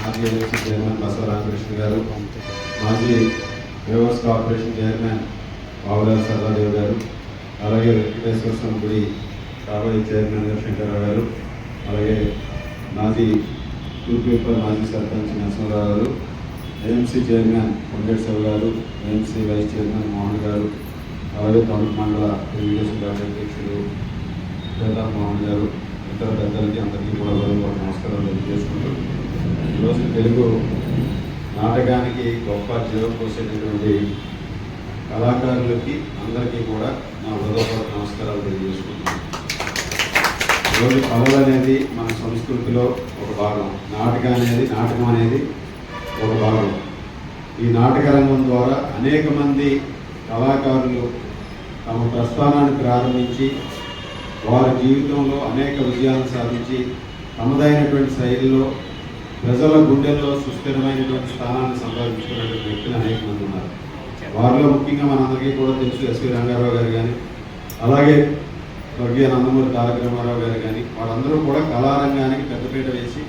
రామకృష్ణ గారు మాజీ weavers corporation chairman Babulal Sarvadev garu అలాగే వెంకటేశ్వర స్వామి గుడి కాబోయే చైర్మన్ గారు శంకరరావు గారు అలాగే మాజీ టూపీపర్ మాజీ సర్పంచ్ నరసింహరావు గారు ఏఎంసీ చైర్మన్ వెంకటేశ్వర గారు ఏఎంసీ వైస్ చైర్మన్ మోహన్ గారు అలాగే తమిళ మండల తెలుగుదేశం పార్టీ అధ్యక్షులు ప్రతాప్ మోహన్ గారు ఇతర పెద్దలకి అందరికీ కూడా నమస్కారం నమస్కారాలు తెలియజేసుకుంటూ ఈరోజు తెలుగు నాటకానికి గొప్ప జీవం పోసేటటువంటి కళాకారులకి అందరికీ కూడా నా హృదయపూర్వక నమస్కారాలు తెలియజేసుకుంటున్నాను. ఈరోజు కళలు అనేది మన సంస్కృతిలో ఒక భాగం. నాటకం అనేది నాటకం అనేది ఒక భాగం. ఈ నాటక రంగం ద్వారా అనేక మంది కళాకారులు తమ ప్రస్థానాన్ని ప్రారంభించి వారి జీవితంలో అనేక విజయాలను సాధించి తమదైనటువంటి శైలిలో ప్రజల గుండెల్లో సుస్థిరమైనటువంటి స్థానాన్ని సంపాదించుకున్నటువంటి వ్యక్తులు అనేక మంది ఉన్నారు. వారిలో ముఖ్యంగా మనందరికీ కూడా తెలుసు ఎస్వి రంగారావు గారు కానీ అలాగే స్వర్గీయ నందమూరి తారక రామారావు గారు కానీ వారందరూ కూడా కళారంగానికి పెద్దపీట వేసి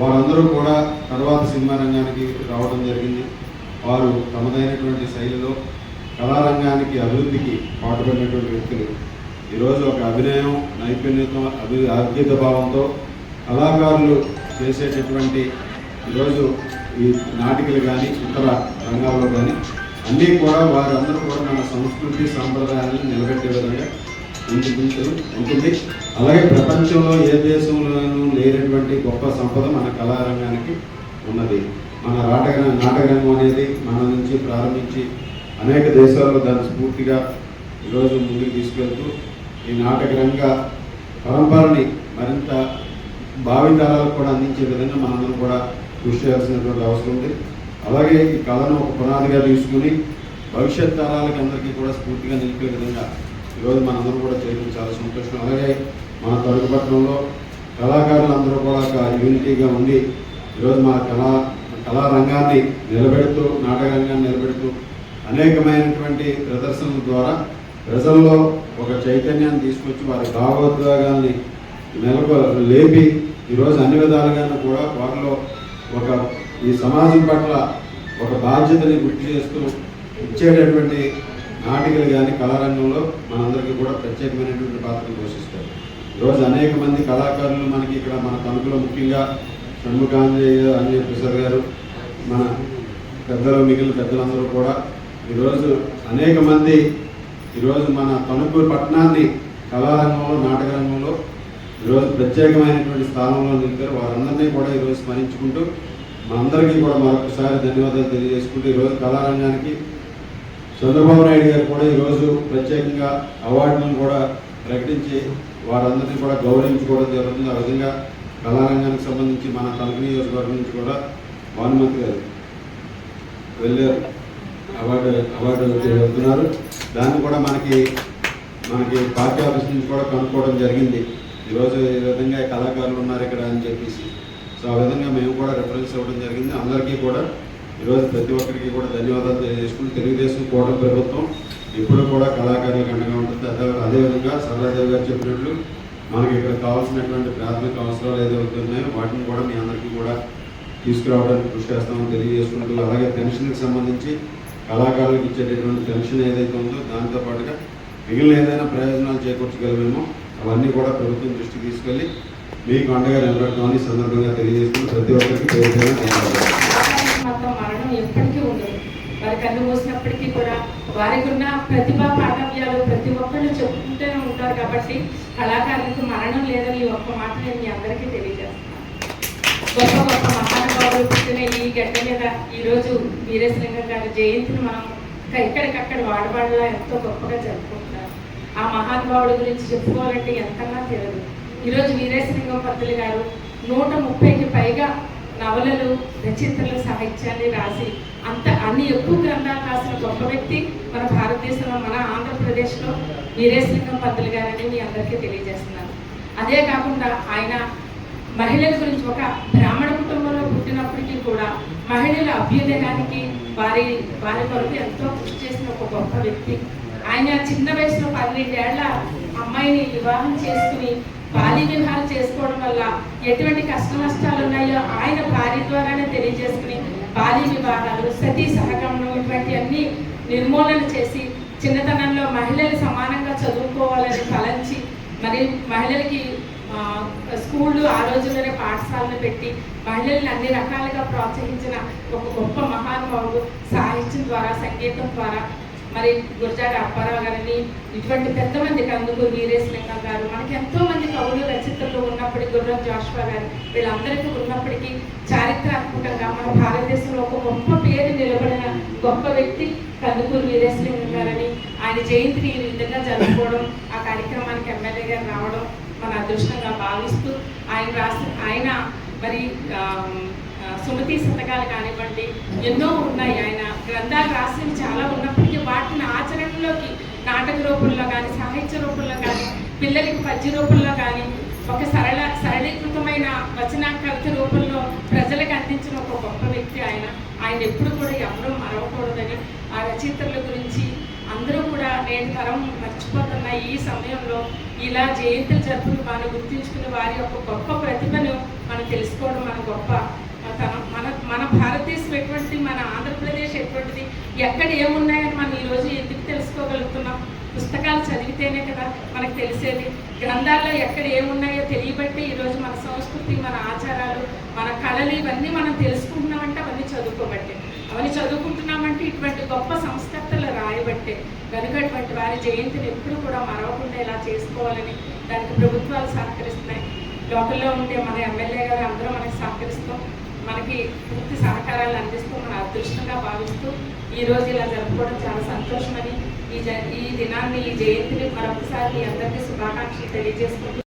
వారందరూ కూడా తర్వాత సినిమా రంగానికి రావడం జరిగింది. వారు తమదైనటువంటి శైలిలో కళారంగానికి అభివృద్ధికి పాటుపడినటువంటి వ్యక్తులు. ఈరోజు ఒక అభినయం నైపుణ్యత అభి ఆర్థిక భావంతో కళాకారులు చేసేటటువంటి ఈరోజు ఈ నాటికలు కానీ ఇతర రంగాల్లో కానీ అన్నీ కూడా వారందరూ కూడా మన సంస్కృతి సాంప్రదాయాలను నిలబెట్టే విధంగా ఉంటుంది ఉంటుంది. అలాగే ప్రపంచంలో ఏ దేశంలోనూ లేనటువంటి గొప్ప సంపద మన కళారంగానికి ఉన్నది. మన నాటక నాటకరంగం అనేది మన నుంచి ప్రారంభించి అనేక దేశాల్లో దాన్ని స్ఫూర్తిగా ఈరోజు ముందుకు తీసుకెళ్తూ ఈ నాటక రంగ పరంపరని మరింత భావితరాలకు కూడా అందించే విధంగా మనందరం కూడా కృషి చేయాల్సినటువంటి అవసరం ఉంది. అలాగే ఈ కళను ఒక పునాదిగా తీసుకుని భవిష్యత్ తరాలకి అందరికీ కూడా స్ఫూర్తిగా నిలిపే విధంగా ఈరోజు మనందరం కూడా చేయడం చాలా సంతోషం. అలాగే మన తరుగుపట్నంలో కళాకారులు అందరూ కూడా ఒక యూనిటీగా ఉండి ఈరోజు మన కళా కళారంగాన్ని నిలబెడుతూ నాటకరంగాన్ని నిలబెడుతూ అనేకమైనటువంటి ప్రదర్శనల ద్వారా ప్రజల్లో ఒక చైతన్యాన్ని తీసుకొచ్చి వారి భావోద్వేగాల్ని నెలకొ లేపి ఈరోజు అన్ని విధాలుగా కూడా వారిలో ఒక ఈ సమాజం పట్ల ఒక బాధ్యతని గుర్తు చేస్తూ ఇచ్చేటటువంటి నాటికలు కానీ కళారంగంలో మనందరికీ కూడా ప్రత్యేకమైనటువంటి పాత్రను పోషిస్తారు. ఈరోజు అనేక మంది కళాకారులు మనకి ఇక్కడ మన తణుకులో ముఖ్యంగా షణ్ముఖాంజయ్య అంజయ్య ప్రసాద్ గారు మన పెద్దలు మిగిలిన పెద్దలందరూ కూడా ఈరోజు అనేక మంది ఈరోజు మన తణుకు పట్టణాన్ని కళారంగంలో నాటక రంగంలో ఈరోజు ప్రత్యేకమైనటువంటి స్థానంలో నిలిపారు. వారందరినీ కూడా ఈరోజు స్మరించుకుంటూ మనందరికీ కూడా మరొకసారి ధన్యవాదాలు తెలియజేసుకుంటూ ఈరోజు కళారంగానికి చంద్రబాబు నాయుడు గారు కూడా ఈరోజు ప్రత్యేకంగా అవార్డులను కూడా ప్రకటించి వారందరినీ కూడా గౌరవించుకోవడం జరుగుతుంది. ఆ విధంగా కళారంగానికి సంబంధించి మన తణుకు నియోజకవర్గం నుంచి కూడా భానుమతి గారు వెళ్ళారు. అవార్డు అవార్డు వెళ్తున్నారు. దాన్ని కూడా మనకి మనకి పార్టీ ఆఫీస్ నుంచి కూడా కనుక్కోవడం జరిగింది. ఈరోజు ఈ విధంగా కళాకారులు ఉన్నారు ఇక్కడ అని చెప్పేసి. సో ఆ విధంగా మేము కూడా రిఫరెన్స్ ఇవ్వడం జరిగింది. అందరికీ కూడా ఈరోజు ప్రతి ఒక్కరికి కూడా ధన్యవాదాలు తెలియజేసుకుని తెలుగుదేశం కూటమి ప్రభుత్వం ఇప్పుడు కూడా కళాకారులకు అండగా ఉంటుంది. అదే అదేవిధంగా సరళాదేవి గారు చెప్పినట్లు మనకి ఇక్కడ కావాల్సినటువంటి ప్రాథమిక అవసరాలు ఏదైతే ఉన్నాయో వాటిని కూడా మీ అందరికీ కూడా తీసుకురావడానికి కృషి చేస్తామని తెలియజేసుకుంటూ అలాగే పెన్షన్కి సంబంధించి కళాకారులకు ఇచ్చేటటువంటి పెన్షన్ ఏదైతే ఉందో దాంతో పాటుగా మిగిలిన ఏదైనా ప్రయోజనాలు చేకూర్చగలమేమో అవన్నీ కూడా ప్రభుత్వం దృష్టికి తీసుకెళ్ళి మీకు అండగా నిలబెట్టమని ఈ సందర్భంగా తెలియజేసుకుని ప్రతి ఒక్కరికి పేరు పేరున మరణం ఎప్పటికీ ఉండదు. వారి కన్ను మూసినప్పటికీ కూడా వారికి ఉన్న ప్రతిభా పాఠవ్యాలు ప్రతి ఒక్కళ్ళు చెప్పుకుంటూనే ఉంటారు కాబట్టి కళాకారులకు మరణం లేదని ఈ ఒక్క మాట నేను మీ అందరికీ తెలియజేస్తున్నాను. గొప్ప గొప్ప మహానుభావులు పుట్టిన ఈ గడ్డ మీద ఈరోజు వీరేశలింగం గారి జయంతిని మనం ఎక్కడికక్కడ వాడవాడలా ఎంతో గొప్పగా జరుపుకుంటున్నారు. ఆ మహానుభావుడి గురించి చెప్పుకోవాలంటే ఎంతగా తెలియదు. ఈరోజు వీరేశలింగం పంతులు గారు నూట ముప్పైకి పైగా నవలలు రచయితల సాహిత్యాన్ని రాసి అంత అన్ని ఎక్కువ గ్రంథాలు రాసిన గొప్ప వ్యక్తి మన భారతదేశంలో మన ఆంధ్రప్రదేశ్లో వీరేశలింగం పంతులు గారని మీ అందరికీ తెలియజేస్తున్నాను. అదే కాకుండా ఆయన మహిళల గురించి ఒక బ్రాహ్మణ కుటుంబంలో పుట్టినప్పటికీ కూడా మహిళల అభ్యుదయానికి వారి వారి కొరకు ఎంతో కృషి చేసిన ఒక గొప్ప వ్యక్తి. ఆయన చిన్న వయసులో పన్నెండేళ్ళ అమ్మాయిని వివాహం చేసుకుని బాల్య వివాహాలు చేసుకోవడం వల్ల ఎటువంటి కష్ట నష్టాలు ఉన్నాయో ఆయన భార్య ద్వారానే తెలియజేసుకుని బాల్య వివాహాలు సతీ సహగమనం ఇటువంటి అన్ని నిర్మూలన చేసి చిన్నతనంలో మహిళలు సమానంగా చదువుకోవాలని తలంచి మరి మహిళలకి స్కూళ్ళు ఆ రోజుల్లోనే పాఠశాలను పెట్టి మహిళల్ని అన్ని రకాలుగా ప్రోత్సహించిన ఒక గొప్ప మహానుభావుడు. సాహిత్యం ద్వారా సంగీతం ద్వారా మరి గురజాడ అప్పారావు గారిని ఇటువంటి పెద్ద మంది కందుకూరు వీరేశలింగం గారు మనకి ఎంతో మంది కవులు రచయితలు ఉన్నప్పటికీ గుర్రం జాషువా గారు వీళ్ళందరికీ ఉన్నప్పటికీ చారిత్రాత్మకంగా మన భారతదేశంలో ఒక గొప్ప పేరు నిలబడిన గొప్ప వ్యక్తి కందుకూరు వీరేశలింగం గారని ఆయన జయంతిని ఈ విధంగా జరుపుకోవడం ఆ కార్యక్రమానికి ఎమ్మెల్యే గారు రావడం మన అదృష్టంగా భావిస్తూ ఆయన రాసిన ఆయన మరి సుమతి శతకాలు కానివ్వండి ఎన్నో ఉన్నాయి. ఆయన గ్రంథాలు రాసినవి చాలా ఉన్నప్పుడు వాటిని ఆచరణలోకి నాటక రూపంలో కానీ సాహిత్య రూపంలో కానీ పిల్లలకి పద్య రూపంలో కానీ ఒక సరళ సరళీకృతమైన వచన కవిత రూపంలో ప్రజలకు అందించిన ఒక గొప్ప వ్యక్తి ఆయన. ఆయన ఎప్పుడు కూడా ఎవరూ మరవకూడదని ఆ రచయితల గురించి అందరూ కూడా నేటి తరం మర్చిపోతున్న ఈ సమయంలో ఇలా జయంతులు జరుపుకుని మనం గుర్తించుకుని వారి యొక్క గొప్ప ప్రతిభను మనం తెలుసుకోవడం మన గొప్ప తనం. మన మన భారతదేశం ఎటువంటిది? మన ఆంధ్రప్రదేశ్ ఎటువంటిది? ఎక్కడ ఏమున్నాయని మనం ఈరోజు ఎందుకు తెలుసుకోగలుగుతున్నాం? పుస్తకాలు చదివితేనే కదా మనకు తెలిసేది. గ్రంథాల్లో ఎక్కడ ఏమున్నాయో తెలియబట్టి ఈరోజు మన సంస్కృతి మన ఆచారాలు మన కళలు ఇవన్నీ మనం తెలుసుకుంటున్నామంటే అవన్నీ చదువుకోబట్టే. అవన్నీ చదువుకుంటున్నామంటే ఇటువంటి గొప్ప సంస్కర్తలు రాయబట్టే. కనుక అటువంటి వారి జయంతిని ఎప్పుడు కూడా మరవకుండా ఇలా చేసుకోవాలని దానికి ప్రభుత్వాలు సహకరిస్తున్నాయి. లోకల్లో ఉండే మన ఎమ్మెల్యే గారు అందరూ మనకి సహకరిస్తాం మనకి పూర్తి సహకారాలు అందిస్తూ మన అదృష్టంగా భావిస్తూ ఈరోజు ఇలా జరుపుకోవడం చాలా సంతోషమని ఈ ఈ దినాన్ని ఈ జయంతిని మరొకసారి మీ అందరికీ శుభాకాంక్షలు తెలియజేసుకుంటూ